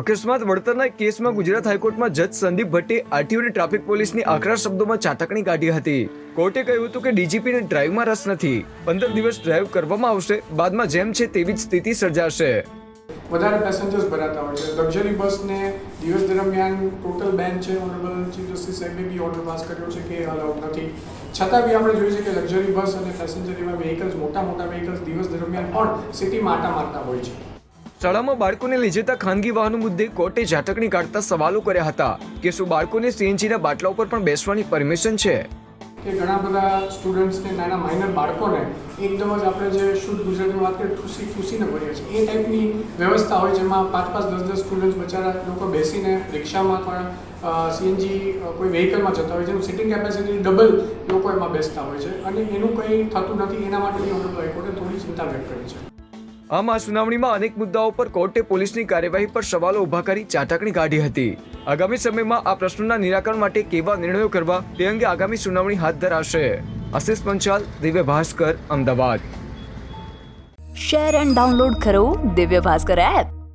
અકસ્માત વળતરના કેસમાં ગુજરાત હાઈકોર્ટમાં જજ સંદીપ ભટ્ટે આરટીઓ અને ટ્રાફિક પોલીસની આકરા શબ્દોમાં ચાતકણી કાઢી હતી. કોર્ટે કહ્યું હતું કે ડીજીપીને ડ્રાઈવમાં રસ નથી. પંદર દિવસ ડ્રાઈવ કરવામાં આવશે, બાદમાં જેમ છે તેવી જ સ્થિતિ સર્જાશે. વધારે પેસેન્જર્સ ભરાતા હોય છે. લક્ઝરી બસને દિવસ દરમિયાન ટોટલ બેન છે ઓનરેબલ ચીફ જસ્ટિસ સાહેબે બી ઓર્ડર પાસ કર્યો છે કે અલાઉડ નથી. છતાં બી આપણે જોઈએ છે કે લક્ઝરી બસ અને પેસેન્જર એવા વેહિકલ્સ મોટા મોટા વેહિકલ્સ દિવસ દરમિયાન પણ સિટીમાં આટા મારતા હોય છે. શાળામાં બાળકોને લઈ જતા ખાનગી વાહનો મુદ્દે કોર્ટે ઝાટકણી કાઢતા સવાલો કર્યા હતા. કે શું બાળકોને સીએનજીના બાટલા ઉપર પણ બેસવાની પરમિશન છે. કે ઘણા બધા સ્ટુડન્ટ્સને નાના માઇનર બાળકોને એકદમ જ આપણે જે શુદ્ધ ગુજરાતીમાં વાત કરીએ, ઠૂસી ઠૂસીને ભરીએ છીએ. એ ટાઈપની વ્યવસ્થા હોય જેમાં પાંચ પાંચ દસ દસ સ્ટુડન્ટ્સ બચારા લોકો બેસીને રિક્ષામાં પણ સીએનજી કોઈ વ્હીકલમાં જતા હોય છે એનું સિટિંગ કેપેસિટી ડબલ લોકો એમાં બેસતા હોય છે. અને એનું કંઈ થતું નથી, એના માટે બી ઓનરેબલ હાઈકોર્ટે થોડી ચિંતા વ્યક્ત કરી છે. આમ આ સુનાવણીમાં અનેક મુદ્દાઓ પર કોર્ટે પોલીસની કાર્યવાહી પર સવાલો ઊભા કરી ચાટકણી કાઢી હતી. આગામી સમયમાં આ પ્રશ્નોના નિરાકરણ માટે કેવા નિર્ણયો કરવા તે અંગે આગામી સુનાવણી હાથ ધરાશે. Ashish Panchal, Divya Bhaskar, Ahmedabad. Share and download કરો દિવ્ય ભાસ્કર એપ.